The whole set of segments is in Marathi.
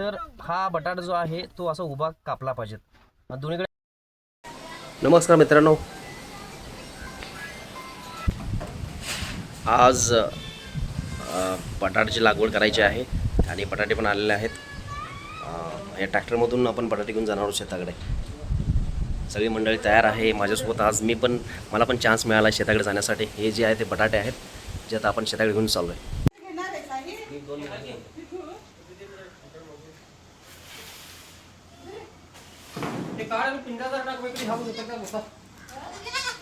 तर हा बटाटा जो आहे तो असा उभा कापला पाहिजे. दोन्हीकडे नमस्कार मित्रांनो. आज बटाट्याची लागवड करायची आहे आणि बटाटे पण आलेले आहेत. या ट्रॅक्टरमधून आपण बटाटे घेऊन जाणार आहोत शेताकडे. सगळी मंडळी तयार आहे. माझ्यासोबत आज मी पण मला पण चान्स मिळाला आहे शेताकडे जाण्यासाठी. हे जे आहे ते बटाटे आहेत जे आता आपण शेताकडे घेऊन चाललो आहे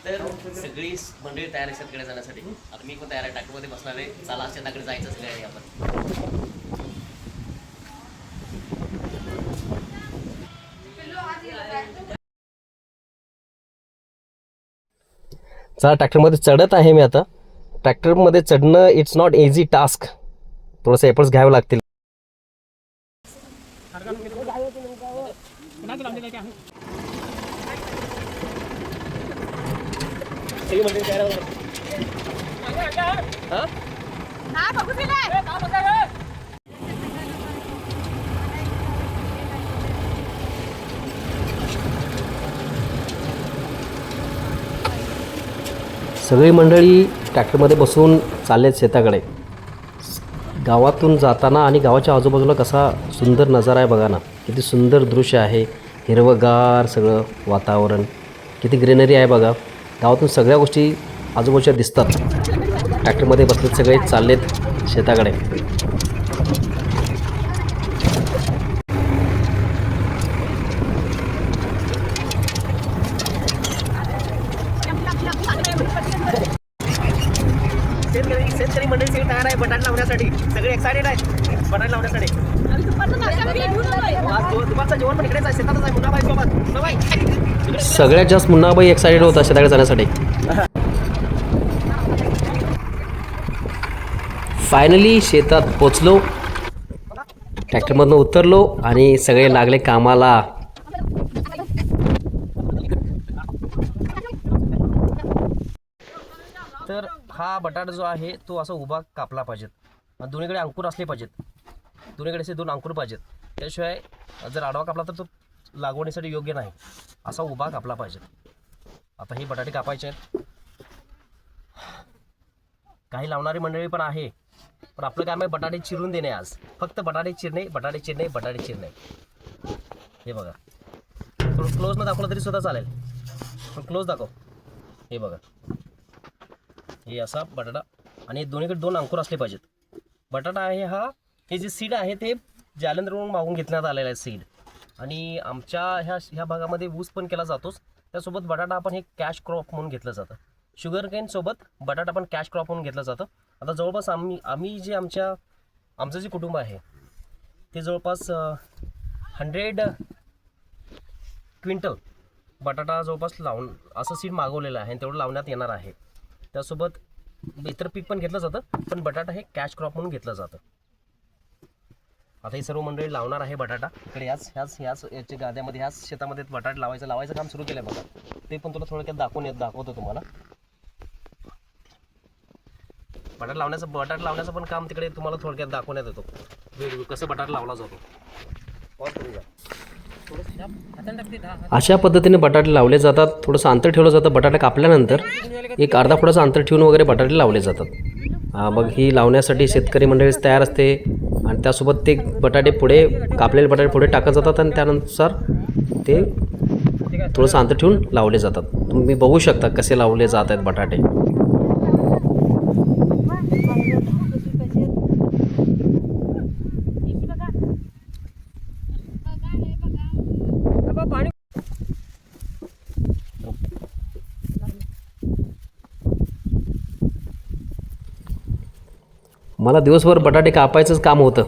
तर सगळी मंडळी तयार शेताकडे जाण्यासाठी आता मी पण तयार आहे बसणार आहे. चला शेताकडे जायचं आपण. चला ट्रॅक्टरमध्ये चढत आहे मी आता. ट्रॅक्टरमध्ये चढणं इट्स नॉट इझी टास्क थोडंसं एफर्ट्स घ्यावे लागतील. सगळी मंडळी ट्रॅक्टरमध्ये बसून चाललेत शेताकडे. गावातून जाताना आणि गावाच्या आजूबाजूला कसा सुंदर नजारा आहे बघा ना. किती सुंदर दृश्य आहे. हिरवंगार सगळं वातावरण. किती ग्रीनरी आहे बघा. गावातून सगळ्या गोष्टी आजूबाजूच्या दिसतात. ट्रॅक्टरमध्ये बसलेत सगळे चाललेत शेताकडे. शेतकरी शेतकरी मंडळी सगळी तयार आहे बटाट लावण्यासाठी. सगळे एक्सायटेड आहेत. बटाट लावण्यासाठी. दुपारचं जेवण पण इकडेच आहे. शेतातच आहे मुन्नाबाई सोबत. मुन्नाबाई. सगळ्यात जास्त मुन्नाबाई एक्सायटेड होता शेताकडे जाण्यासाठी. फायनली शेतात पोचलो. ट्रॅक्टरमधनं उतरलो आणि सगळे लागले कामाला तर हा बटाटा जो आहे तो असा उभा कापला पाहिजेत. दोन्हीकडे अंकुर असले पाहिजेत. दोन्हीकडे असे दोन अंकुर पाहिजेत. त्याशिवाय जर आडवा कापला तर तो लागवडीसाठी योग्य नाही. असा उभा कापला पाहिजे आता हे बटाटे कापायचे आहेत. काही लावणारी मंडळी पण आहे. पण आपलं काम आहे बटाटे चिरून देणे आज. फक्त बटाटे चिरणे बटाटे चिरणे बटाटे चिरणे. हे बघा. थोडं क्लोज न दाखवलं तरी सुद्धा चालेल. पण क्लोज दाखव. हे बघा. हे असा बटाटा आणि दोन्हीकडे दोन अंकुर असले पाहिजेत. बटाटा आहे हा हे जे सीड आहे ते जालंधरवरून मागून घेतण्यात आलेलं आहे सीड आणि आमच्या ह्या ह्या भागामध्ये ऊस पण केला जातोच. त्यासोबत बटाटा आपण हे कॅश क्रॉप म्हणून घेतलं जातं. शुगर केनसोबत बटाटा पण कॅश क्रॉप म्हणून घेतलं जातं. आता जवळपास आम्ही आम्ही जे आमच्या आमचं जे कुटुंब आहे ते जवळपास हंड्रेड क्विंटल बटाटा जवळपास लावून असं सीड मागवलेलं आहे आणि तेवढं लावण्यात येणार आहे. त्यासोबत इतर पीक पण घेतलं जातं पण बटाटा हे कॅश क्रॉप म्हणून घेतलं जातं. आता ही सर्व मंडळी लावणार आहे बटाटा. इकडे याच ह्याच ह्याच याच्या गाद्यामध्ये ह्याच शेतामध्ये बटाटा लावायचं लावायचं काम सुरू केलं बघा. ते पण तुला थोडक्यात दाखवून येत दाखवतो तुम्हाला. बटाटा लावण्याचं बटाटा लावण्याचं पण काम तिकडे तुम्हाला थोडक्यात दाखवण्यात येतो. कसं बटाट लावला जातो. Pause अशा पद्धतीने बटाटे लावले जातात. थोडंसं अंतर ठेवलं जातं. बटाटा कापल्यानंतर एक अर्धा फुटाचं अंतर ठेवून वगैरे बटाटे लावले जातात. मग ही लावण्यासाठी शेतकरी मंडळी तयार असते आणि त्यासोबत ते बटाटे पुढे कापलेले बटाटे पुढे टाकत जातात आणि त्यानुसार ते थोडंसं अंतर ठेवून लावले जातात. तुम्ही बघू शकता कसे लावले जात आहेत बटाटे. मला दिवसभर बटाटे कापायचंच काम होतं.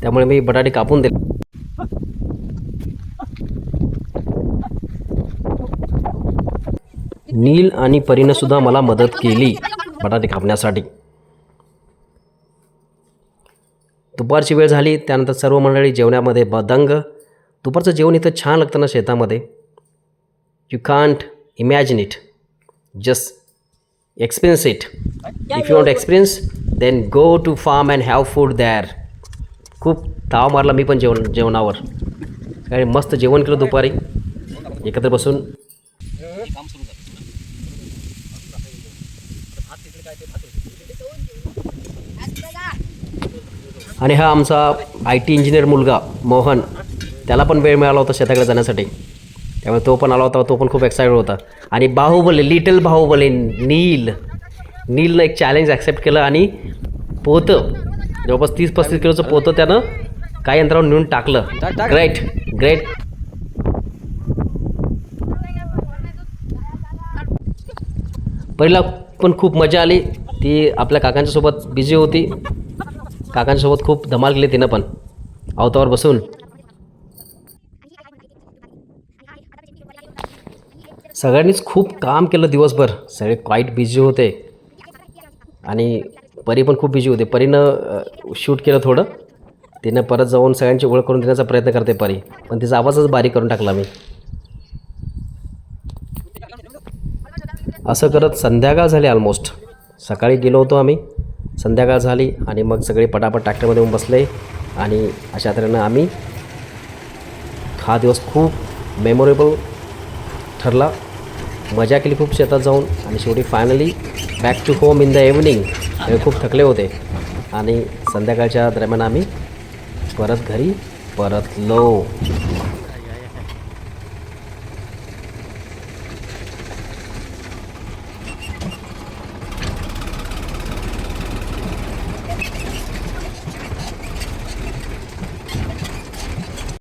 त्यामुळे मी बटाटे कापून दिले. नील आणि परीनं सुद्धा मला मदत केली बटाटे कापण्यासाठी. दुपारची वेळ झाली त्यानंतर सर्व मंडळी जेवणामध्ये बदंग. दुपारचं जेवण इथं छान लागतं ना शेतामध्ये. You can't imagine it just experience it if you want experience then go to farm and have food there खूप ताव मारला मी पण जेवण जेवणावर. काय मस्त जेवण केलं दुपारी. एकत्र बसून. आणि हा आमचा आय टी इंजिनियर मुलगा मोहन त्याला पण वेळ मिळाला होता शेताकडे जाण्यासाठी. त्यामुळे तो पण आला होता तो पण खूप एक्सायटेड होता. आणि बाहुबली लिटल बाहुबली नील. नीलनं एक चॅलेंज ॲक्सेप्ट केलं आणि पोतं. जवळपास तीस पस्तीस किलोचं पोतं त्यानं काही यंत्रावर नेऊन टाकलं. ग्रेट ग्रेट पहिला पण खूप मजा आली. ती आपल्या काकांच्या सोबत बिझी होती. काकांच्या सोबत खूप धमाल केली तिनं पण. अवतावर बसून. सगळ्यांनीच खूप काम केलं दिवसभर. सगळे क्वाईट बिझी होते. आणि परी पण खूप बिझी होते. परीनं शूट केलं थोडं. तिनं परत जाऊन सगळ्यांची ओळख करून देण्याचा प्रयत्न करते परी. पण तिचा आवाजच बारीक करून टाकला मी. असं करत संध्याकाळ झाली ऑलमोस्ट सकाळी गेलो होतो आम्ही. संध्याकाळ झाली आणि मग सगळे पटापट ट्रॅक्टरमध्ये येऊन बसले. आणि अशा तऱ्हेनं आम्ही हा दिवस खूप मेमोरेबल ठरला. मजा केली खूप शेतात जाऊन आणि शेवटी finally back to home in the evening हे खूप थकले होते. आणि संध्याकाळच्या दरम्यान आम्ही परत घरी परतलो.